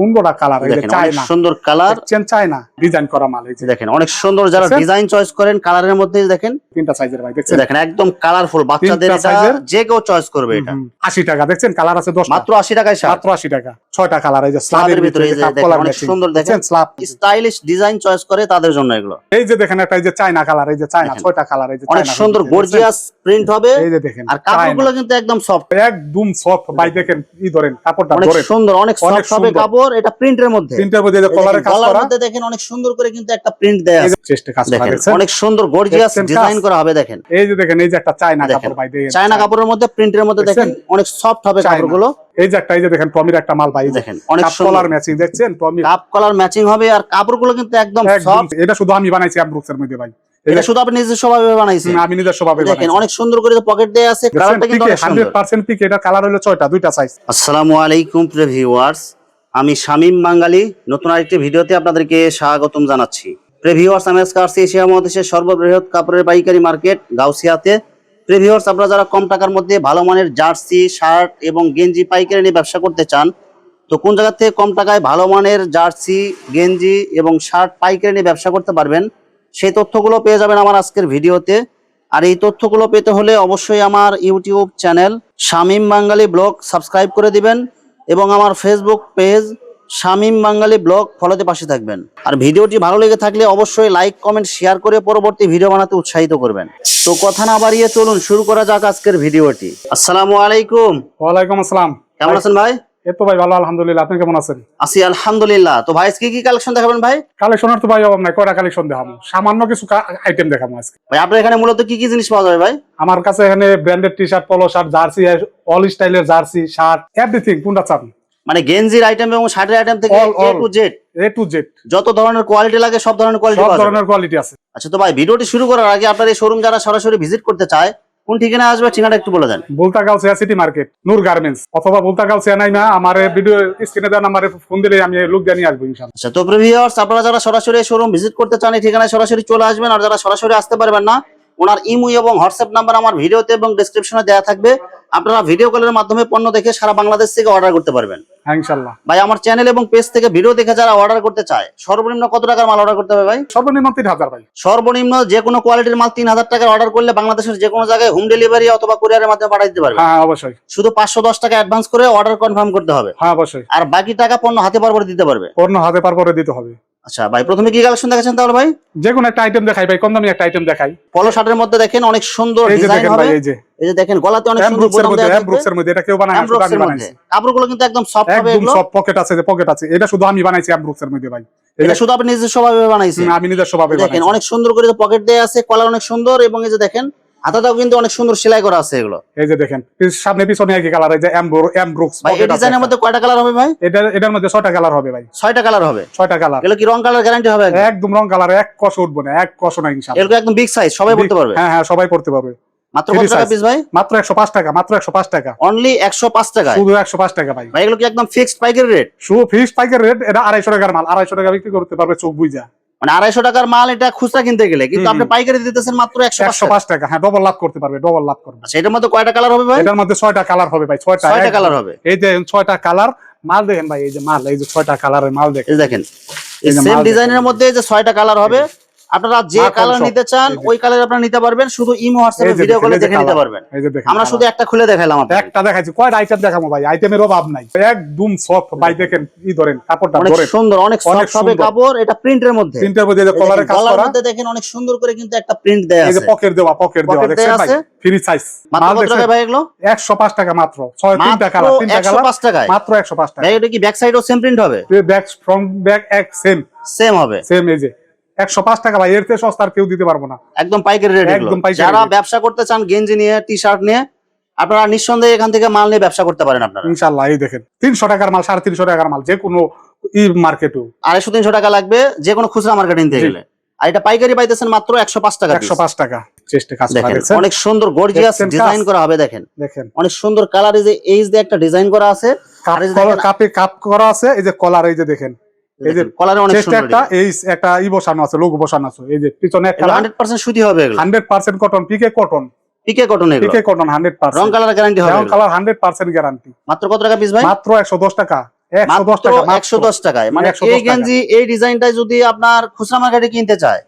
সুন্দর কালার এই চায়না। সুন্দর কালার চায়না? ডিজাইন করা মাল এই যে। দেখেন অনেক সুন্দর যারা ডিজাইন চয়েস করেন কালারের মধ্যে দেখেন। তিনটা সাইজের ভাই দেখছেন? দেখেন একদম কালারফুল বাচ্চাদের যে কেউ চয়েস করবে এটা। আশি টাকা দেখছেন? কালার আছে দশ মাত্র আশি টাকায় মাত্র আশি টাকা। ছয়টা কালার এই যে স্লাবের ভিতরে এই অনেক সুন্দর দেখেন। স্লাব স্টাইলিশ ডিজাইন চয়েস করে তাদের জন্য এগুলো। এই যে দেখেন একটা এই যে চায়না কালার এই যে চায়না ছয়টা কালার এই যে অনেক সুন্দর গর্জিয়াস প্রিন্ট হবে। এই যে দেখেন আর কাপড়গুলো কিন্তু একদম সফট একদম সফট ভাই দেখেন ই ধরেন কাপড়টা অনেক সুন্দর অনেক সফট হবে সুন্দর। এটা প্রিন্টের মধ্যে। তিনটার মধ্যে এই কাজ করা। মধ্যে দেখেন অনেক সুন্দর করে কিন্তু একটা প্রিন্ট দেয়া আছে। যে চেস্টে কাজ করা দেখেন অনেক সুন্দর গর্জিয়াস ডিজাইন করা হবে দেখেন। এই যে দেখেন এই যে একটা চায়না কাপড় ভাই দেখেন চায়না কাপড়ের মধ্যে প্রিন্টের মধ্যে দেখেন অনেক সফট হবে। কাপড়গুলো। এই যে একটা এই যে দেখেন টমির একটা মাল ভাই দেখেন অনেক কলার ম্যাচিং দেখছেন? টমি কাপ কালার ম্যাচিং হবে আর কাপড়গুলো কিন্তু একদম সফট এটা শুধু আমি বানাইছি আমব্রুক্সের মধ্যে ভাই। এটা শুধু আপনি নিজস্ব ভাবে বানাইছেন। আমি নিজের স্বভাবে দেখেন অনেক সুন্দর করে পকেট দেয়া আছে কালারটা কিন্তু অনেক সুন্দর। 100% পিক এটা কালার হলো ছয়টা দুইটা সাইজ আসসালামু আলাইকুম প্রিয় ভিউয়ার্স আমি শামীম বাঙালি, নতুন আরেকটি ভিডিওতে আপনাদেরকে স্বাগতম জানাচ্ছি। প্রিয় ভিউয়ার্স আমি আজকে আসছি এশিয়া মহাদেশের সর্ববৃহৎ কাপড়ের পাইকারি মার্কেট গাউসিয়াতে। প্রিয় ভিউয়ার্স আপনারা যারা কম টাকার মধ্যে ভালো মানের জার্সি, শার্ট এবং গেঞ্জি পাইকারি নিয়ে ব্যবসা করতে চান, তো কোন জায়গা থেকে কম টাকায় ভালো মানের জার্সি, গেঞ্জি এবং শার্ট পাইকারি নিয়ে ব্যবসা করতে পারবেন, সেই তথ্যগুলো পেয়ে যাবেন আমার আজকের ভিডিওতে। আর এই তথ্যগুলো পেতে হলে অবশ্যই আমার YouTube channel Shamim Bangali blog subscribe করে দিবেন। এবং আমার Facebook page Shamim Bangali blog ফলোতে পাশে থাকবেন। আর ভিডিওটি ভালো লেগে থাকলে অবশ্যই লাইক কমেন্ট শেয়ার করে পরবর্তী ভিডিও বানাতে উৎসাহিত করবেন। তো কথা না বাড়িয়ে চলুন শুরু করা যাক আজকের ভিডিওটি। আসসালামু আলাইকুম। ওয়ালাইকুম আসসালাম। কেমন আছেন ভাই? এই তো ভাই ভালো আলহামদুলিল্লাহ। আপনি কেমন আছেন? আছি আলহামদুলিল্লাহ। তো ভাই কি কি কালেকশন দেখাবেন ভাই? কালেকশনের তো ভাই অভাব নাই কয়টা কালেকশন দেখাবো। সামান্য কিছু আইটেম দেখাবো আজকে। ভাই আপনার এখানে মূলত কি কি জিনিস পাওয়া যাবে ভাই? আমার কাছে এখানে branded T shirt polo shirt jersey all স্টাইলের জার্সি শার্ট এভরিথিং কোনটা চান? মানে গেঞ্জির আইটেম এবং শার্টের আইটেম থেকে A to Z A to Z যত ধরনের কোয়ালিটি লাগে সব ধরনের কোয়ালিটি সব ধরনের কোয়ালিটি আছে। আচ্ছা তো ভাই ভিডিওটি শুরু করার আগে আপনার এই শোরুম যারা সরাসরি ভিজিট করতে চায় কোন ঠিকানা আসবে ঠিকানা একটু বলে দেন। Bultagaon Siya city market Noor garments. অথবা বুলতাগাঁও সিয়া নাইমা আমার ভিডিও স্ক্রিনে দেন আমার ফোন দিলে আমি লোক জানিয়ে আসব ইনশাআল্লাহ। আচ্ছা তো প্রিভিয়ার্স আপনারা যারা সরাসরি শোরুম ভিজিট করতে চান এই ঠিকানায় সরাসরি চলে আসবেন আর যারা সরাসরি আসতে পারবেন না ওনার ইমুই এবং হোয়াটসঅ্যাপ নাম্বার আমার ভিডিওতে এবং ডেসক্রিপশনে দেওয়া থাকবে। আপনারা ভিডিও কলের মাধ্যমে পণ্য দেখে সারা বাংলাদেশ থেকে অর্ডার করতে পারবেন। হ্যাঁ ভাই আমার চ্যানেল এবং পেজ থেকে ভিডিও দেখে যারা অর্ডার করতে চায় সর্বনিম্ন কত টাকার মাল অর্ডার করতে হবে ভাই? সর্বনিম্ন তিন হাজার ভাই। সর্বনিম্ন যে কোনো কোয়ালিটির মাল তিন হাজার টাকার অর্ডার করলে বাংলাদেশের যে কোনো জায়গায় হোম ডেলিভারি অথবা কুরিয়ারের মাধ্যমে পাঠিয়ে দিতে পারবে হ্যাঁ অবশ্যই। শুধু পাঁচশো দশ টাকা অ্যাডভান্স করে অর্ডার কনফার্ম করতে হবে। হ্যাঁ অবশ্যই। আর বাকি টাকা পণ্য হাতে পর দিতে পারবে। পণ্য হাতে পার করে দিতে হবে। আচ্ছা ভাই প্রথমে কি কালেকশন দেখাচ্ছেন তাহলে ভাই? যে কোনো একটা আইটেম দেখাই ভাই কম দামি একটা আইটেম দেখাই। পলো শার্টের মধ্যে দেখেন অনেক সুন্দর ডিজাইন হবে। ভাই এই যে। এই যে দেখেন গলাতে অনেক সুন্দর মধ্যে এটা কেউ বানায় আমি বানাইছি। কাপড়গুলো কিন্তু একদম সফট হবে এগুলো। সব পকেট আছে যে পকেট আছে এটা শুধু আমি বানাইছি মধ্যে ভাই। এটা শুধু আপনি নিজস্ব ভাবে বানাইছেন আমি নিজের স্বভাবে দেখেন অনেক সুন্দর করে পকেট দেওয়া আছে কলার অনেক সুন্দর এবং এই যে দেখেন হাতাটাও কিন্তু অনেক সুন্দর সেলাই করা আছে এগুলো। এই যে দেখেন সামনে পিছনে একই কালার এই যে এমব্রো এমব্রুক্স ভাই এই ডিজাইনের মধ্যে কয়টা কালার হবে ভাই? এটা এটার মধ্যে ছয়টা কালার হবে ভাই। ছয়টা কালার হবে। ছয়টা কালার এগুলো কি রং কালার গ্যারান্টি হবে একদম? একদম রং কালার এক কষ উঠবো না এক কষ না ইনশাআল্লাহ। এগুলো একদম বিগ সাইজ সবাই পড়তে পারবে? হ্যাঁ হ্যাঁ সবাই পড়তে পারবে। মাত্র কত টাকা পিস ভাই? মাত্র একশো পাঁচ টাকা মাত্র টাকা। অনলি একশো পাঁচ শুধু একশো পাঁচ টাকা ভাই। ভাই এগুলো কি একদম ফিক্সড পাইকারি রেট শুধু ফিক্সড পাইকার রেট এটা আড়াইশো টাকার মাল। আড়াইশো টাকা বিক্রি করতে পারবে চোখ বুঝা মানে আড়াইশো টাকার মাল এটা খুচরা কিনতে গেলে কিন্তু আপনি পাইকারি দিতেছেন মাত্র একশো একশো পাঁচ টাকা হ্যাঁ ডবল লাভ করতে পারবে ডবল লাভ করবে। আচ্ছা এটার মধ্যে কয়টা কালার হবে ভাই? এটার মধ্যে ছয়টা কালার হবে ভাই ছয়টা। ছয়টা এক- কালার হবে। এই যে ছয়টা কালার মাল দেখেন ভাই এই যে মাল এই যে ছয়টা কালারের মাল দেখেন। এই দেখেন এই সেম ডিজাইনের মধ্যে এই যে ছয়টা কালার হবে। আপনারা যে কালার নিতে চান ওই কালার আপনারা নিতে পারবেন। শুধু ইমো হোয়াটসঅ্যাপে ভিডিও কলে দেখে নিতে পারবেন। দেখেন আমরা শুধু একটা খুলে দেখাইলাম আপনাকে একটা দেখাচ্ছি কয়টা আইটেম দেখাবো ভাই? আইটেমের অভাব নাই। একদম সফট ভাই দেখেন ই ধরেন কাপড়টা অনেক ধরেন। সুন্দর অনেক অনেক সফট হবে কাপড় এটা প্রিন্টের মধ্যে। তিনটার মধ্যে যে এই কলারে দেখেন, কাজ করা। মধ্যে দেখেন অনেক সুন্দর করে কিন্তু একটা প্রিন্ট দেয়া আছে এই যে পকেট দেওয়া পকেট দেওয়া দেয়া ভাই। ফ্রি সাইজ মাত্র কত টাকা ভাই এগুলো? একশো পাঁচ টাকা মাত্র। ছয় তিনটা মাত্র কালার তিনটা একশো কালার পাঁচ টাকায়? মাত্র একশো পাঁচ টাকা। এটা কি ব্যাক সাইডও সেম প্রিন্ট হবে? ব্যাক ফ্রন্ট ব্যাক এক সেম সেম হবে। সেম এই যে। একশো পাঁচ টাকা ভাই এর থেকে সস্তা আর কেউ দিতে পারব না। একদম পাইকারি রেট একদম পাইকারি যারা ব্যবসা করতে চান গেঞ্জি নিয়ে টি শার্ট নিয়ে আপনারা নিঃসন্দেহে এখান থেকে মাল নিয়ে ব্যবসা করতে পারেন আপনারা। ইনশাল্লাহ এই দেখেন তিনশো টাকার মাল সাড়ে তিনশো টাকার মাল যে কোনো ই মার্কেটও আড়াইশো তিনশো টাকা লাগবে যে কোনো খুচরা মার্কেটে নিতে গেলে। আর এটা পাইকারি পাইতেছেন মাত্র একশো পাঁচ টাকা একশো পাঁচ টাকা অনেক সুন্দর গর্জিয়াস ডিজাইন করা হবে দেখেন। দেখেন। অনেক সুন্দর কালার এই যে এইচ দিয়ে একটা ডিজাইন করা আছে কাপ করা আছে এই যে কলার এই যে দেখেন। এই যে কলারে অনেক সুন্দর একটা এই একটা ই বসানো আছে লোগো বসানো আছে। এই যে পিছনে একটা হান্ড্রেড পার্সেন্ট সুতি হবে এগুলো। Hundred percent cotton PK cotton PK cotton এগুলো। পিকে কটন হান্ড্রেড রং কালার গ্যারান্টি হবে রং কালার হান্ড্রেড পার্সেন্ট গ্যারান্টি মাত্র কত টাকা পিস ভাই? মাত্র একশো দশ টাকা। একশো দশ মাত্র টাকা একশো দশ টাকায়। মানে 110 এই গেঞ্জি এই ডিজাইনটা যদি আপনার খুচরা মার্কেটে কিনতে চায়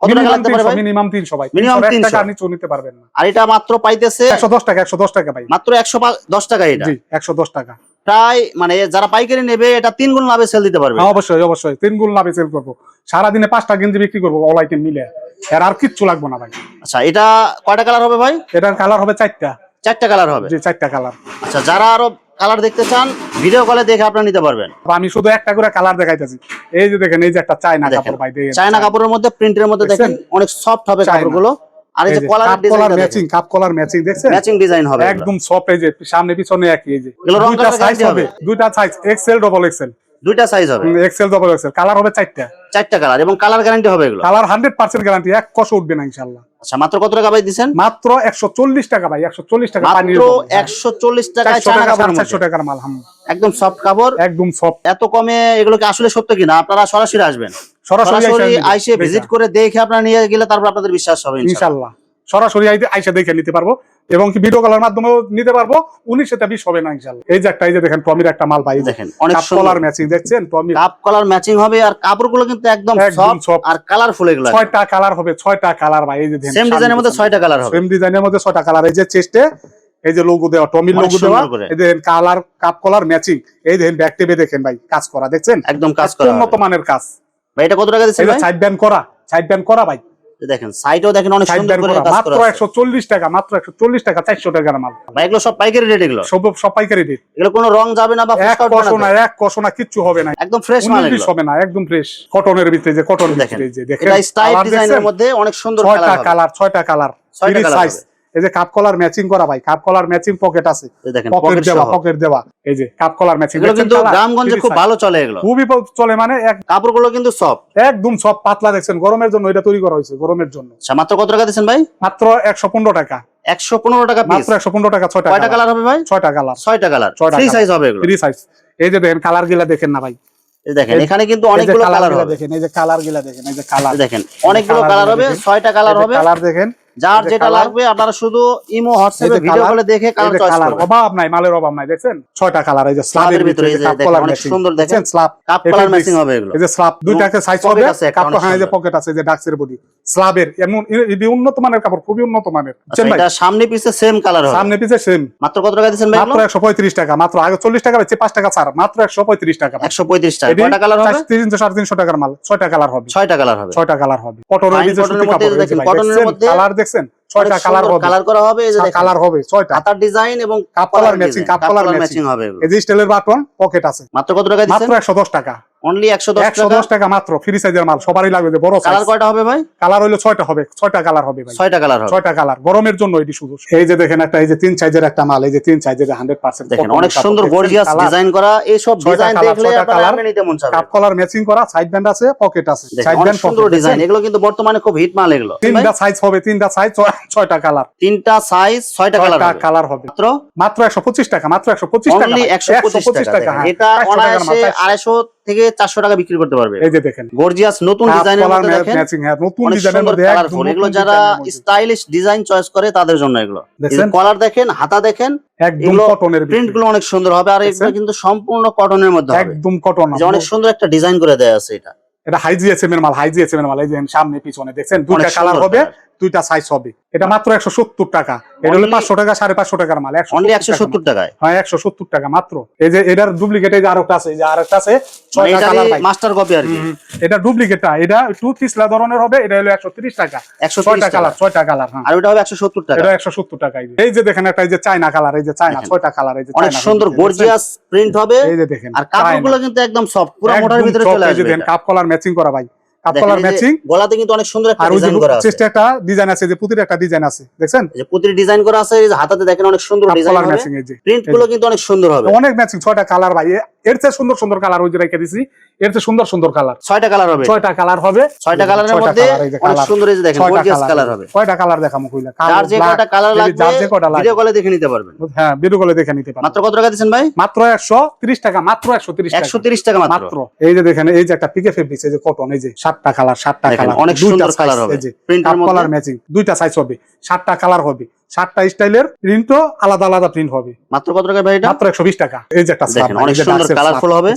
কত টাকা লাগতে পারে ভাই? মিনিমাম তিনশো ভাই। মিনিমাম 300 টাকা নিচু নিতে পারবেন না। আর এটা মাত্র পাইতেছে একশো দশ টাকা একশো দশ টাকা ভাই। মাত্র একশো দশ টাকা এটা। জি একশো দশ টাকা। প্রায় মানে যারা পাইকারি নেবে এটা তিন গুণ লাভে সেল দিতে পারবে। হ্যাঁ, অবশ্যই অবশ্যই। তিন গুণ লাভে সেল করব। সারাদিনে পাঁচটা গেঞ্জি বিক্রি করব অল আইটেম মিলে। এর আর কিচ্ছু লাগবে না ভাই। আচ্ছা এটা কয়টা কালার হবে ভাই? এটার কালার হবে চারটা। চারটা কালার হবে? জি চারটা কালার আচ্ছা যারা আরও কালার দেখতে চান ভিডিও কলে দেখে আপনারা নিতে পারবেন। আমি শুধু একটা করে কালার দেখাইতেছি। এই যে দেখেন এই যে একটা চায়না কাপড় ভাই চায়না কাপড়ের মধ্যে প্রিন্টের মধ্যে দেখেন অনেক সফট হবে। কাপড়গুলো। আর এই যে collar matching cuff collar matching দেখছেন? ম্যাচিং ডিজাইন হবে একদম সফট এই যে সামনে পিছনে একই এই যে। এগুলো রং দুইটা সাইজ হবে? দুইটা সাইজ এক্সেল ডবল এক্সেল দুইটা সাইজ হবে। এক্সেল ডবল এক্সেল কালার হবে চারটা। চারটা কালার এবং কালার গ্যারান্টি হবে এগুলো। কালার হান্ড্রেড পার্সেন্ট গ্যারান্টি এক কষ উঠবে না ইনশাল্লাহ আচ্ছা মাত্র কত টাকা ভাই দিচ্ছেন মাত্র একশো চল্লিশ টাকা ভাই একশো চল্লিশ টাকা পানি মাত্র একশো চল্লিশ টাকায় চারশো চায়না টাকা কাপড়ের টাকার মাল হাম। একদম সফট কাপড়। একদম সফট এত কমে এগুলো কি আসলে সত্য কিনা? আপনারা সরাসরি আসবেন। সরাসরি সরাসরি আইসে ভিজিট করে দেখে আপনারা নিয়ে গেলে তারপর আপনাদের বিশ্বাস হবে ইনশাআল্লাহ। সরাসরি আইতে দেখে নিতে পারব এবং কি ভিডিও কলের মাধ্যমেও নিতে পারব। উনিশ সেটা বিশ হবে না ইনশাল্লাহ এই যে একটা এই যে দেখেন টমির একটা মাল পাই। দেখেন অনেক কলার ম্যাচিং দেখছেন টমি? কাপ কালার ম্যাচিং হবে আর কাপড়গুলো কিন্তু একদম একদম সফট আর কালারফুল এগুলো। ছয়টা কালার হবে ছয়টা কালার ভাই এই যে সেম ডিজাইনের মধ্যে ছয়টা কালার হবে। সেম ডিজাইনের মধ্যে ছয়টা কালার এই যে চেস্টে এই যে লোগো দেওয়া টমির লোগো দেওয়া এই দেখেন কালার কাপ কলার ম্যাচিং এই দেখেন ব্যাক টেপে দেখেন ভাই কাজ করা দেখছেন? একদম কাজ করা উন্নত মানের কাজ। ভাই এটা কত টাকা দিচ্ছেন এই ভাই? সাইড ব্যান্ড করা সাইড ব্যান্ড করা ভাই। দেখেন সাইডেও দেখেন অনেক সুন্দর করে কাজ করা। একশো চল্লিশ টাকা মাত্র একশো চল্লিশ টাকা চারশো টাকার মাল। ভাই এগুলো সব পাইকারি রেট এগুলো? সব সব পাইকারি রেট এগুলো কোনো রং যাবে না বা ফুসকা উঠবে না এক কষো না কিচ্ছু হবে না। একদম ফ্রেশ মাল এগুলো। হবে না একদম ফ্রেশ কটনের ভিতরে যে কটন দেখেন যে দেখেন। এটা স্টাইল ডিজাইনের মধ্যে অনেক সুন্দর ছয়টা কালার হবে। কালার ছয়টা কালার ছয়টা colour সাইজ হবে। এই যে কাপ কলার ম্যাচিং করা ভাই কাপ কলার ম্যাচিং পকেট আছে। পকেট দেওয়া পকেট দেওয়া। এই যে কাপ কলার ম্যাচিং এগুলো কিন্তু গ্রামগঞ্জে খুব ভালো চলে এগুলো। খুবই চলে মানে এক কাপড়গুলো কিন্তু সব একদম সব পাতলা দেখছেন? গরমের জন্য এটা তৈরি করা হয়েছে গরমের জন্য। আচ্ছা মাত্র কত টাকা দিচ্ছেন ভাই? মাত্র একশো পনেরো টাকা। একশো পনেরো টাকা পিস মাত্র একশো পনেরো টাকা ছয়টা কয়টা কালার হবে ভাই? ছয়টা কালার ছয়টা কালার সাইজ হবে এগুলো। সাইজ এই যে দেখেন কালার গিলা দেখেন না ভাই। দেখেন এখানে কিন্তু অনেকগুলো কালার হবে। দেখেন এই যে কালার গিলা দেখেন এই যে কালার দেখেন অনেকগুলো কালার হবে। ছয়টা কালার হবে। কালার দেখেন। যার যেটা লাগবে আপনারা শুধু ইমো হোয়াটসঅ্যাপে ভিডিও কলে দেখে এই কালার চয়েস করবেন। অভাব নাই মালের অভাব নাই দেখছেন? ছয়টা কালার এই যে স্ল্যাবের ভিতরে এই যে দেখেন, অনেক সুন্দর দেখেন। স্ল্যাব কাপ কালার ম্যাচিং হবে এগুলো। এই যে স্ল্যাব দুইটাকে সাইজ হবে একটা কাপ অনেক হ্যাঁ এই যে পকেট আছে এই যে ডাক্সের বডি স্ল্যাবের এমন এ- এটি উন্নত মানের কাপড় খুবই উন্নত মানের। আচ্ছা এটা সামনে পিছে সেম কালার হবে। সামনে পিছে সেম মাত্র কত টাকা দিচ্ছেন ভাই মাত্র একশো পঁয়ত্রিশ টাকা মাত্র আগে চল্লিশ টাকা বেচে পাঁচ টাকা ছাড় মাত্র একশো পঁয়ত্রিশ টাকা। একশো পঁয়ত্রিশ টাকা। এটি কয়টা কালার হবে? চারশো- তিনশো সাড়ে তিনশো টাকার মাল ছয়টা কালার হবে। ছয়টা কালার হবে। ছয়টা কালার হবে। কটনের মধ্যে দেখেন, দেখছেন? মধ্যে কালার দেখছেন? ছয়টা কালার হবে। কালার করা হবে এই যে কালার হবে ছয়টা। হাতার ডিজাইন এবং cuff colour matching cuff colour matching হবে। এই যে স্টাইলের বাটন পকেট আছে। মাত্র কত টাকা দিচ্ছেন? মাত্র একশো দশ টাকা। অনলি একশো দশ একশো টাকা? দশ টাকা মাত্র ফ্রি সাইজের মাল সবারই লাগবে যে বড় কালার কয়টা হবে ভাই? কালার হইল ছয়টা হবে ছয়টা কালার হবে ভাই। ছয়টা কালার হবে। ছয়টা কালার গরমের জন্য এটি শুধু এই যে দেখেন একটা এই যে তিন সাইজের একটা মাল এই যে তিন সাইজের হান্ড্রেড পার্সেন্ট দেখেন অনেক সুন্দর গর্জিয়াস ডিজাইন করা এইসব ছয়টা ডিজাইন দেখলে আপনার নিতে মন চাবে। কাপ কলার ম্যাচিং করা সাইড ব্যান্ড আছে পকেট আছে। সাইড ব্যান্ড সুন্দর ডিজাইন এগুলো কিন্তু বর্তমানে খুব হিট মাল এগুলো। তিনটা সাইজ হবে তিনটা সাইজ ছয়টা কালার তিনটা সাইজ ছয়টা কালার হবে। কালার হবে। মাত্র? মাত্র একশো পঁচিশ টাকা মাত্র একশো পঁচিশ টাকা অনলি ভাই। একশো পঁচিশ টাকা হ্যাঁ। এটা 400 টাকার অনায়াসে 400 আড়াইশো থেকে চারশো টাকা বিক্রি করতে পারবে। এই যে দেখেন। গর্জিয়াস নতুন ডিজাইনের মধ্যে দেখেন ম্যাচিং হ্যাঁ নতুন ডিজাইনের মধ্যে কালারফুল এগুলো যারা। স্টাইলিশ ডিজাইন চয়েস করে তাদের জন্য এগুলো? কলার দেখেন হাতা দেখেন একদম কটনের প্রিন্টগুলো অনেক সুন্দর হবে আর এগুলো কিন্তু সম্পূর্ণ কটনের মধ্যে একদম কটন অনেক সুন্দর একটা ডিজাইন করে দেয়া আছে এটা। এটা হাইজি এসএম এর মাল হাইজি এসএম এর মাল এই যে সামনে পিছনে দেখছেন? দুইটা অনেক কালার হবে। দুইটা সাইজ হবে। এটা মাত্র একশো সত্তর টাকা। এটা হলো পাঁচশো টাকা সাড়ে পাঁচশো টাকার মাল অনলি একশো সত্তর টাকায়? হ্যাঁ একশো সত্তর টাকা মাত্র। এই যে এটার ডুপ্লিকেট এই যে আরেকটা আছে এই যে আরেকটা আছে মানে মাস্টার কপি আর কি। এটা ডুপ্লিকেটটা এটা টু ধরনের হবে এটা হলো একশো তিরিশ টাকা। একশো ছয়টা কালার ছয়টা কালার হ্যাঁ। আর ওটা হবে একশো সত্তর টাকা। এটা একশো সত্তর টাকা এই যে। দেখেন একটা এই যে চায়না কালার এই যে চায়না ছয়টা কালার এই যে অনেক সুন্দর গর্জিয়াস প্রিন্ট হবে। এই যে দেখেন আর কাপড়গুলো কিন্তু একদম সফট পুরো মোটার ভিতরে চলে আসবে। কাপ কলার ম্যাচিং করা ভাই কাপ দেখেন, কলার এই যে ম্যাচিং গলাতে কিন্তু অনেক সুন্দর একটা ডিজাইন করা আছে একটা ডিজাইন আছে যে পুতির একটা ডিজাইন আছে দেখছেন যে প্রতিটি ডিজাইন করা আছে এই যে হাতাতে দেখেন অনেক সুন্দর ডিজাইন কলার হবে ম্যাচিং এই যে প্রিন্টগুলো কিন্তু অনেক সুন্দর হবে অনেক ম্যাচিং ছয়টা কালার ভাই এর চেয়ে সুন্দর সুন্দর কালার ওই যে রেখে দিছি এর চেয়ে সুন্দর সুন্দর কালার ছয়টা কালার হবে ছয়টা কালার হবে ছয়টা কালারের মধ্যে অনেক সুন্দর এই যে দেখেন গর্জিয়াস কালার হবে কয়টা কালার দেখামো কইলা যার যে কয়টা কালার লাগবে যার যে কয়টা লাগবে ভিডিও কলে দেখে নিতে পারবেন হ্যাঁ ভিডিও কলে দেখে নিতে পারবেন মাত্র কত টাকা দিচ্ছেন ভাই মাত্র একশো তিরিশ টাকা মাত্র একশো তিরিশ একশো তিরিশ টাকা মাত্র এই যে দেখেন এই যে একটা পিকে ফেব্রিক্স এই যে কটন এই যে সাতটা কালার সাতটা কালার অনেক সুন্দর colour হবে। কালার ম্যাচিং দুইটা সাইজ হবে সাতটা কালার হবে। সাতটা স্টাইলের প্রিন্টও আলাদা আলাদা প্রিন্ট হবে। মাত্র কত টাকা ভাই এটা? মাত্র একশো বিশ টাকা। এই যে একটা অনেক সুন্দর slab, হবে।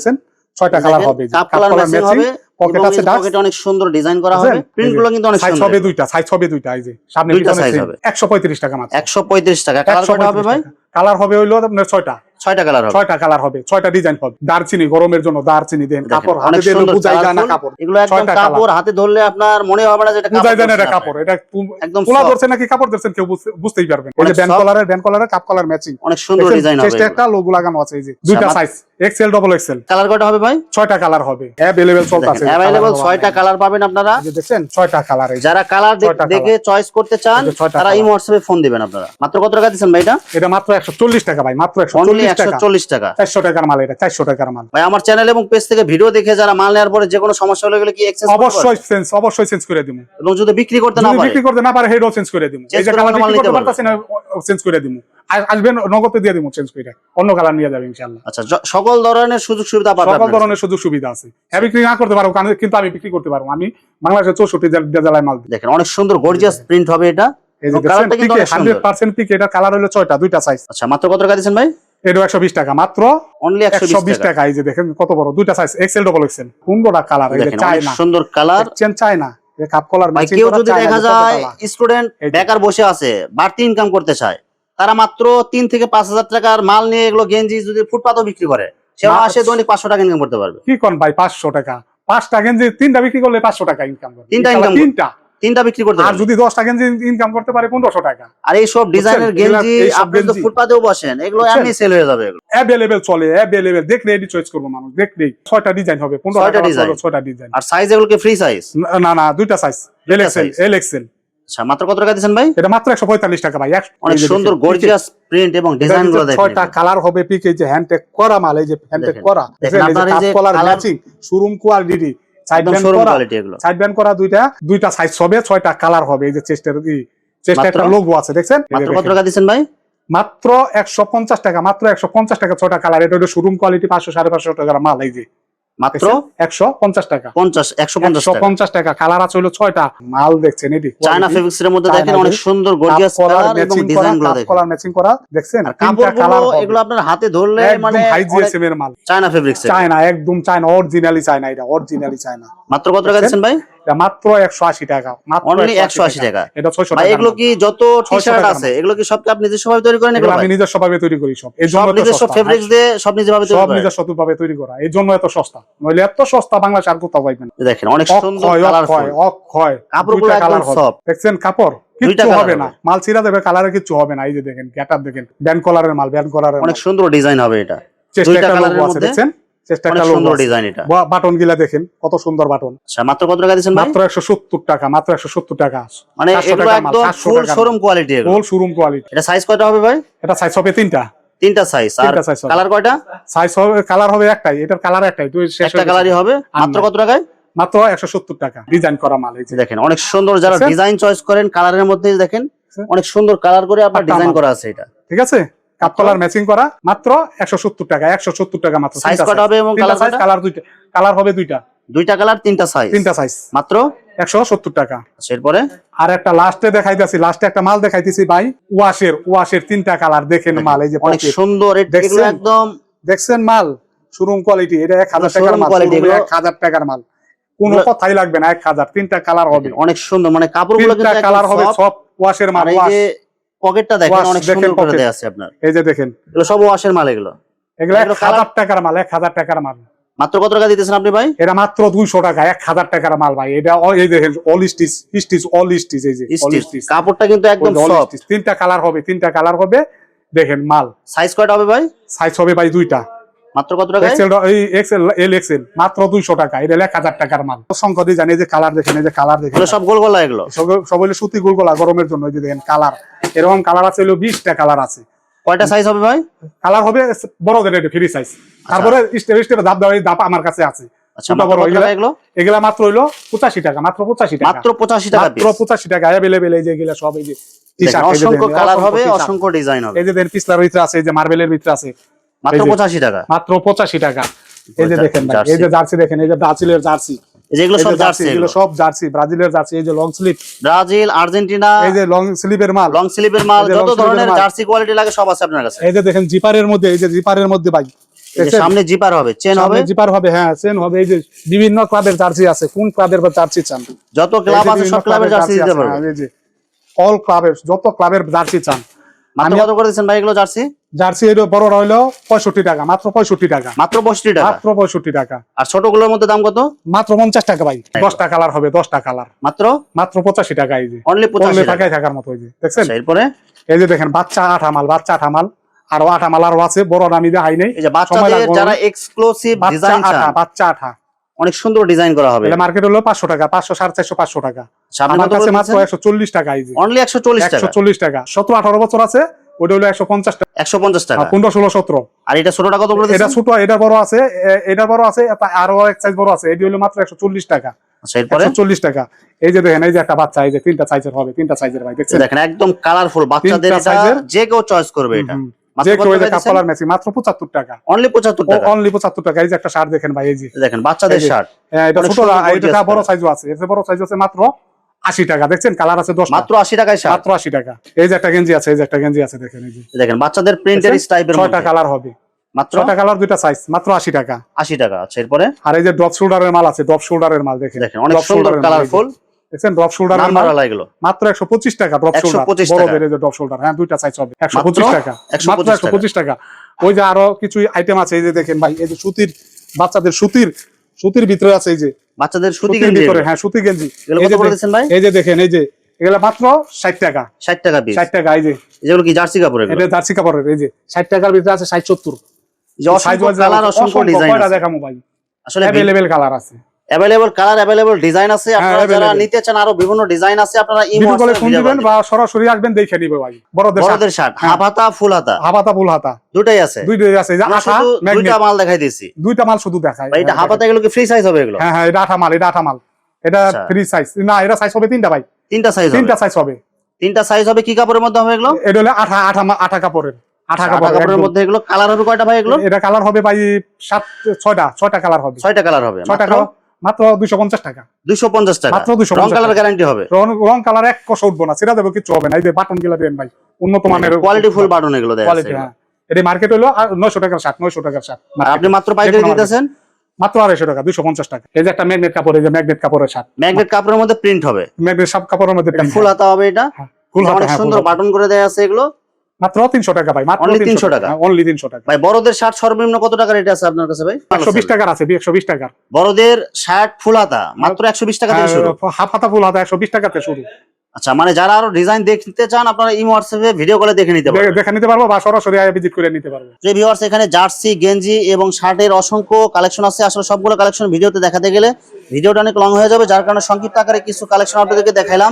ছয়টা কালার হবে। কালার ম্যাচিং হবে পকেট আছে পকেটে অনেক সুন্দর ডিজাইন করা হবে। প্রিন্টগুলো কিন্তু অনেক সাইজ সুন্দর। হবে দুইটা সাইজ হবে দুইটা এই যে সামনে দুইটা size হবে। একশো পঁয়ত্রিশ টাকা মাত্র। একশো পঁয়ত্রিশ টাকা। কালার কটা হবে ভাই? কালার হবে হইল আপনার ছয়টা। ছয়টা কালার হবে। ছয়টা কালার হবে ছয়টা ডিজাইন হবে। দারচিনি গরমের জন্য দারচিনি দেন কাপড় হাতে দিলে বুঝাই যায় না কাপড়। এগুলো একদম কাপড় হাতে ধরলে আপনার মনে হবে না যে এটা বুঝাই যায় না এটা কাপড়। এটা একদম তুলা ধরছে নাকি কাপড় ধরছেন কেউ বুঝতেই পারবেন। এই যে ব্যান্ড কলারের ব্যান্ড কলারের কাপ কলার ম্যাচিং অনেক সুন্দর ডিজাইন হবে চেষ্টা একটা লোগো লাগানো আছে এই যে দুইটা size XL double XL colour কটা হবে ভাই? ছয়টা কালার হবে। অ্যাভেলেবেল চলতেছে। অ্যাভেলেবল ছয়টা কালার পাবেন আপনারা। দেখছেন ছয়টা কালার যারা কালার দেখে চয়েস করতে চান তারা এই। হোয়াটসঅ্যাপে ফোন দিবেন আপনারা। মাত্র কত টাকা দিচ্ছেন ভাই এটা? এটা মাত্র একশো চল্লিশ টাকা ভাই মাত্র একশো অনলি চল্লিশ একশো টাকা। চল্লিশ টাকা। চারশো টাকার মাল এটা চারশো টাকার মাল। ভাই আমার চ্যানেল এবং পেজ থেকে ভিডিও দেখে যারা মাল নেওয়ার পরে যে কোনো সমস্যা হলে গেলে কি এক্সচেঞ্জ অবশ্যই চেঞ্জ অবশ্যই চেঞ্জ করে দিব এবং যদি বিক্রি করতে না পারে? বিক্রি করতে না পারে হেডও চেঞ্জ করে দিব এই যে কালার বিক্রি করতে পারবে। চেঞ্জ করে দিব আসবেন নগদে দিয়ে দিব চেঞ্জ করে। অন্য কালার নিয়ে যাবে ইনশাআল্লাহ। আচ্ছা সকল ধরনের সুযোগ সুবিধা পাবেন সকল ধরনের সুযোগ সুবিধা আছে। হ্যাঁ বিক্রি না করতে পারব কিন্তু আমি বিক্রি করতে পারব। আমি বাংলাদেশের চৌষট্টি জেলায় মাল দেখেন অনেক সুন্দর গর্জিয়াস প্রিন্ট হবে এই যে পিক এটা কালার হলো ছয়টা দুইটা সাইজ আচ্ছা মাত্র কত টাকা দিচ্ছেন ভাই? এটা একশো বিশ টাকা। মাত্র অনলি একশো বিশ টাকা। এই যে দেখেন কত বড়। দুইটা সাইজ এক্সেল ডবল এক্সেল পনেরোটা কালার না সুন্দর কালার না কাপ কলার কেউ যদি দেখা যায় স্টুডেন্ট বেকার বসে আছে বাড়তি ইনকাম করতে চায় তারা মাত্র তিন থেকে পাঁচ হাজার টাকার মাল নিয়ে এগুলো গেঞ্জি যদি ফুটপাতও বিক্রি করে সে না, মাসে দৈনিক পাঁচশো টাকা ইনকাম করতে পারবে। কি কোন ভাই পাঁচশো টাকা। পাঁচটা গেঞ্জি তিনটা বিক্রি করলে পাঁচশো টাকা ইনকাম তিনটা ইনকাম তিনটা। তিনটা বিক্রি করতে আর যদি দশটা গেঞ্জি ইনকাম করতে পারে পনেরোশো টাকা। আর ডিজাইনের গেঞ্জি আপনি গেঞ্জি। ফুটপাতেও বসেন এগুলো এমনি সেল হয়ে যাবে এগুলো। চলে দেখলে চয়েস করব মানুষ ডিজাইন হবে পনেরো ছয়টা টাকা design। ছয়টা ডিজাইন আর সাইজ এগুলো কি ফ্রি সাইজ না না দুইটা size L XL L XL আচ্ছা মাত্র কত টাকা দিচ্ছেন ভাই? এটা মাত্র একশো পঁয়তাল্লিশ টাকা ভাই অনেক সুন্দর গর্জিয়াস প্রিন্ট এবং ডিজাইনগুলো দেখেন। ছয়টা কালার হবে পিক যে হ্যান্ডটেক করা মাল এই যে হ্যান্ডটেক করা। দেখেন, আপনার এই যে collar matching showroom quality side band করা সাইড ব্যান্ড করা দুইটা দুইটা সাইজ হবে ছয়টা কালার হবে এই যে চেস্টের চেষ্টা? একটা লোগো আছে দেখছেন? কত টাকা দিচ্ছেন ভাই? মাত্র একশো পঞ্চাশ টাকা মাত্র একশো পঞ্চাশ টাকা ছয়টা কালার এটা হলো শোরুম কোয়ালিটি পাঁচশো সাড়ে পাঁচশো টাকার মাল এই যে। মাত্র একশো পঞ্চাশ টাকা। পঞ্চাশ একশো পঞ্চাশ পঞ্চাশ টাকা। কালার আছে হলো ছয়টা। মাল দেখছেন এটি চায়না ফেব্রিক্স এর মধ্যে দেখেন অনেক সুন্দর গর্জিয়াস কালার এবং ডিজাইনগুলো দেখেন। কলার ম্যাচিং করা দেখছেন? কাপড় কালার এগুলো আপনার হাতে ধরলে মানে হাই জিএসএম এর মাল। চায়না ফেব্রিক্স চায়না একদম চায়না অরিজিনালি চায়না এটা অরিজিনালি চায়না মাত্র কত টাকা দিচ্ছেন ভাই? মাত্র একশো আশি টাকা একশো আশি টাকা। এটা ছয়শো টাকা এগুলো কি যত টি শার্ট আছে এগুলো কি সব আপনি নিজস্ব ভাবে তৈরি করেন এগুলো এগুলো আমি নিজস্ব ভাবে তৈরি করি সব। এই জন্য নিজস্ব ফেব্রিক্স দিয়ে সব নিজে ভাবে সব নিজস্ব ভাবে তৈরি করা। এই জন্য এত সস্তা। নইলে এত সস্তা বাংলাদেশ আর কোথাও পাইবেন দেখেন অনেক সুন্দর অক্ষয় কালারফুল অক্ষয়। অক্ষয় কাপড়গুলো একদম কালার হবে। soft। দেখছেন কাপড়? কিচ্ছু হবে না। মাল ছিঁড়া দেবে কালারে কিচ্ছু হবে না। এই যে দেখেন গেটআপ দেখেন। ব্যান্ড কলারের মাল ব্যান্ড কলারের অনেক সুন্দর ডিজাইন হবে এটা। চেষ্টা একটা লোগো আছে দেখছেন? চেষ্টা সুন্দর ডিজাইন এটা। বাটন গিলা দেখেন কত সুন্দর বাটন। আচ্ছা মাত্র কত টাকা মাত্র একশো সত্তর টাকা মাত্র একশো সত্তর টাকা। মানে 400 এগুলো একদম full showroom quality full showroom quality এটা সাইজ কয়টা হবে ভাই? এটা সাইজ হবে তিনটা। তিনটা সাইজ আর কালার কয়টা? সাইজ হবে কালার হবে একটাই। এটার কালার একটাই। দুই একটা কালারই হবে? মাত্র কত টাকায়? মাত্র একশো সত্তর টাকা। ডিজাইন করা মাল এই দেখেন অনেক সুন্দর যারা ডিজাইন চয়েস করেন কালারের মধ্যে দেখেন অনেক সুন্দর কালার করে আপনার ডিজাইন করা আছে এটা। ঠিক আছে? কাপ কলার ম্যাচিং করা মাত্র একশো সত্তর টাকা একশো সত্তর টাকা মাত্র সাইজ কয়টা হবে এবং কালার সাইজ কালার দুইটা কালার হবে দুইটা। দুইটা কালার তিনটা সাইজ তিনটা সাইজ মাত্র? একশো সত্তর টাকা। আচ্ছা, এরপরে? আর একটা লাস্টে দেখাইতেছি লাস্টে একটা মাল দেখাইতেছি ভাই ওয়াশের ওয়াশের তিনটা কালার দেখেন মাল এই যে অনেক সুন্দর দেখছেন? একদম দেখছেন মাল? শোরুম কোয়ালিটি এটা এক হাজার টাকার মাল এক হাজার টাকার মাল। কোনো কথাই লাগবে না এক হাজার তিনটা কালার হবে। অনেক সুন্দর মানে কাপড়গুলো কালার হবে সব ওয়াশের মাল ওয়াশ পকেটটা দেখেন অনেক সুন্দর করে দেয়া আছে আপনার। এই যে দেখেন। এগুলো সব ওয়াশের মাল এগুলো। এগুলো এক এগুলো হাজার টাকার মাল এক হাজার টাকার মাল। মাত্র কত টাকা দিতেছেন আপনি ভাই? এটা মাত্র দুইশো টাকা এক হাজার টাকার মাল ভাই। এটা এই দেখেন all stitch stitch all stitch এই যে অল স্টিচ কাপড়টা কিন্তু একদম সফট তিনটা কালার হবে তিনটা কালার হবে দেখেন মাল। সাইজ কয়টা হবে ভাই? সাইজ হবে ভাই দুইটা। মাত্র কত টাকা এক্সেল এই এক্সেল এল এক্সেল মাত্র দুইশো টাকা। এটা এক হাজার টাকার মাল। সংখ্যা দিয়ে জানি এই যে কালার দেখেন এই যে কালার দেখেন। সব গোল গলা এগুলো? সব- সব হইল সুতি গোলগোলা গরমের জন্য এই যে দেখেন কালার এরকম কালার আছে হলো বিশটা কালার আছে। কয়টা সাইজ হবে ভাই? কালার হবে বড়দের এটা ফ্রি সাইজ তারপরে স্টেপ স্টেপ ধাপ দেওয়া এই ধাপ আমার কাছে আছে। ছোট বড় কত এগুলা- টাকা এগুলো? এগুলা মাত্র হইল পঁচাশি টাকা মাত্র পঁচাশি টাকা। মাত্র পঁচাশি টাকা মাত্র পঁচাশি টাকা অ্যাভেলেবেল এই যে সব এই যে দেখেন, t-shirt, এই যে অসংখ্য কালার হবে অসংখ্য ডিজাইন হবে। এই যে দেখেন পিছলার ভিতরে আছে এই যে মার্বেলের ভিতরে আছে। মাত্র পঁচাশি টাকা। মাত্র পঁচাশি টাকা। এই যে দেখেন জার্সি। এই যে জার্সি দেখেন এই যে ব্রাজিলের জার্সি। এই যে এগুলো এই সব জার্সি এগুলো সব জার্সি ব্রাজিলের জার্সি এই যে লং স্লিপ ব্রাজিল আর্জেন্টিনা এই যে লং স্লিপের মাল। লং স্লিপের মাল যত ধরনের জার্সি কোয়ালিটি লাগে সব আছে আপনার কাছে। এই যে দেখেন জিপারের মধ্যে এই যে জিপারের মধ্যে ভাই। সামনে জিপার হবে চেন হবে। জিপার হবে হ্যাঁ চেন হবে। এই যে বিভিন্ন ক্লাবের জার্সি আছে কোন ক্লাবের জার্সি চান? যত ক্লাব আছে সব ক্লাবের জার্সি দিতে পারবে। হ্যাঁ, অল ক্লাবের যত ক্লাবের জার্সি চান। মাত্র কত করে দিচ্ছেন ভাই এগুলো জার্সি? জার্সি এর পঁয়ষট্টি টাকা মাত্র পঁয়ষট্টি টাকা। মাত্র পঁয়ষট্টি টাকা? মাত্র পঁয়ষট্টি টাকা। আর ছোটগুলোর মধ্যে দাম কত? মাত্র পঞ্চাশ টাকা ভাই। দশটা কালার হবে দশটা কালার। মাত্র? মাত্র পঁচাশি টাকা এই যে। অনলি পঁচাশি টাকায় থাকার মতো এই যে। দেখছেন? আচ্ছা, এরপরে? এই যে দেখেন বাচ্চা আঠা মাল বাচ্চা আঠা মাল আরও আঠা মাল আরও আছে বড় দামি দিয়ে হাই নেই। এই যে বাচ্চাদের যারা অনেক। এক্সক্লুসিভ ডিজাইন আঠা বাচ্চা আঠা। অনেক সুন্দর ডিজাইন করা হবে। মার্কেট হলো পাঁচশো টাকা পাঁচশো সাড়ে চারশো পাঁচশো টাকা। সামনে আমার কাছে মাত্র একশো চল্লিশ টাকা এই যে। অনলি একশো চল্লিশ একশো টাকা চল্লিশ টাকা। সতেরো আঠারো বছর আছে ওটা হলো একশো পঞ্চাশ টাকা একশো পঞ্চাশ টাকা। পনেরো ষোলো সতেরো। আর এটা ছোটটা কত করে এটা ছোট এটা বড় আছে এটা বড় আছে আরও এক সাইজ বড় আছে। এটি হলো মাত্র একশো চল্লিশ টাকা। আচ্ছা এরপরে? একশো চল্লিশ টাকা। এই যে দেখেন এই যে একটা বাচ্চা এই যে তিনটা সাইজের হবে তিনটা সাইজের ভাই দেখছেন? দেখেন একদম কালারফুল বাচ্চাদের এটা যে কেউ চয়েস করবে এটা। মাত্র যে কেউ এই যে টাকা মাত্র অনলি পঁচাত্তর টাকা। অনলি পঁচাত্তর টাকা। এই যে একটা শার্ট দেখেন ভাই এই যে। দেখেন বাচ্চাদের শার্ট হ্যাঁ, এটা ছোট এটা বড়। সাইজও আছে এর বড় সাইজ আছে মাত্র আশি টাকা দেখছেন? কালার আছে দশ মাত্র আশি টাকায় মাত্র আশি টাকা। এই যে একটা গেঞ্জি আছে এই যে একটা গেঞ্জি আছে দেখেন এই যে। দেখেন বাচ্চাদের প্রিন্টের? টাইপের ছয়টা কালার হবে। মাত্র? ছয়টা কালার দুইটা সাইজ মাত্র আশি টাকা। আশি টাকা আচ্ছা এরপরে? আর এই যে ড্রপ শোল্ডারের মাল আছে ড্রপ শোল্ডারের মাল দেখেন। দেখেন অনেক সুন্দর shoulder-এর মাল, এই যে। কালারফুল দেখছেন? ড্রপ শোল্ডারের নাম্বার মাল আলা এগুলো। মাত্র একশো পঁচিশ টাকা ড্রপ 125 শোল্ডার টাকা। বড়দের যে ড্রপ শোল্ডার হ্যাঁ দুইটা সাইজ হবে। একশো মাত্র পঁচিশ টাকা। মাত্র টাকা। ওই যে আরও কিছু আইটেম আছে এই যে দেখেন ভাই এই যে সুতির বাচ্চাদের সুতির সুতির ভিতরে আছে এই যে বাচ্চাদের সুতি গেঞ্জি করে হ্যাঁ সুতি গেঞ্জি। এগুলো কত করে দিচ্ছেন ভাই? এই যে দেখেন এই যে এগুলা মাত্র ষাট টাকা। ষাট টাকা পিস ষাট টাকা এই যে। এগুলো কি জার্সি কাপড় এগুলো? এটা জার্সি কাপড়ের এই যে। ষাট টাকার ভিতরে আছে ষাট সত্তর। যে অসংখ্য কালার অসংখ্য ডিজাইন দেখামো ভাই? আসলে অ্যাভেলেবেল কালার আছে। অ্যাভেলেবল কালার অ্যাভেলেবল ডিজাইন আছে। আপনারা যারা হ্যাঁ, নিতে চান আরও বিভিন্ন ডিজাইন আছে আপনারা ইমো কলে ফোন দিবেন বা সরাসরি আসবেন দেখে নিবে ভাই। বড়দের বড়দের শার্ট হ্যাঁ। হাফ হাতা ফুল হাতা। হাবাতা ফুল হাতা। দুটাই আছে। দুইটাই আছে। ম্যাগনেট দুইটা মাল দেখাই দিয়েছি। দুইটা মাল শুধু দেখায় ভাই এটা হাফ হাতা এগুলো কি ফ্রি সাইজ হবে এগুলো? হ্যাঁ হ্যাঁ এটা আঠা মাল এটা আঠা মাল। এটা আচ্ছা। থ্রি সাইজ না এটা সাইজ হবে তিনটা ভাই। তিনটা সাইজ হবে। তিনটা সাইজ হবে। তিনটা সাইজ হবে কি কাপড়ের মধ্যে হবে এগুলো? এটা হলো আঠা আঠা আঠা কাপড়ের। আঠা কাপড়ের মধ্যে এগুলো। কালার হবে কয়টা ভাই এগুলো? এটা কালার হবে ভাই সাত ছয়টা ছয়টা কালার হবে। ছয়টা কালার হবে। ছয়টা মাত্র দুইশো পঞ্চাশ টাকা। দুইশো পঞ্চাশ টাকা। মাত্র 250 রং কালার গ্যারান্টি হবে। রং কালার এক কষ উঠবো না সেটা দেবো কিছু হবে না। এই যে বাটন গিলা দেন ভাই উন্নত মানের কোয়ালিটি ফুল বাটন এগুলো দেয় কোয়ালিটি হ্যাঁ। এটা মার্কেট হলো নয়শো টাকার শার্ট নয়শো টাকার শার্ট। আপনি মাত্র পাইকারি দিতেছেন? মাত্র আড়াইশো টাকা দুইশো পঞ্চাশ টাকা। এই যে একটা ম্যাগনেট কাপড় এই যে ম্যাগনেট কাপড়ের শার্ট। ম্যাগনেট কাপড়ের মধ্যে প্রিন্ট হবে। ম্যাগনেট সব কাপড়ের মধ্যে ফুল হাতা হবে এটা। ফুল হাতা অনেক হ্যাঁ, সুন্দর বাটন করে দেয়া আছে এগুলো। মাত্র তিনশো টাকা ভাই মাত্র 300 তিনশো টাকা। অনলি তিনশো টাকা। ভাই বড়দের শার্ট সর্বনিম্ন কত টাকা রেট আছে আপনার কাছে ভাই? আছে বড়দের শার্ট ফুল হাতা মাত্র একশো বিশ টাকা থেকে শুরু হাফ হাতা ফুল হাতা একশো বিশ টাকাতে শুরু। আচ্ছা মানে যারা আরও ডিজাইন দেখতে চান আপনারা ইমো হোয়াটসঅ্যাপে ভিডিও কলে দেখে নিতে পারবেন। দেখে নিতে পারব বা সরাসরি আয় ভিজিট করে নিতে পারব। যে ভিউয়ার্স এখানে জার্সি গেঞ্জি এবং শার্টের অসংখ্য কালেকশন আছে। আসলে সবগুলো কালেকশন ভিডিওতে দেখাতে গেলে ভিডিওটা অনেক লং হয়ে যাবে। যার কারণে সংক্ষিপ্ত আকারে কিছু কালেকশন আপনাদেরকে দেখাইলাম।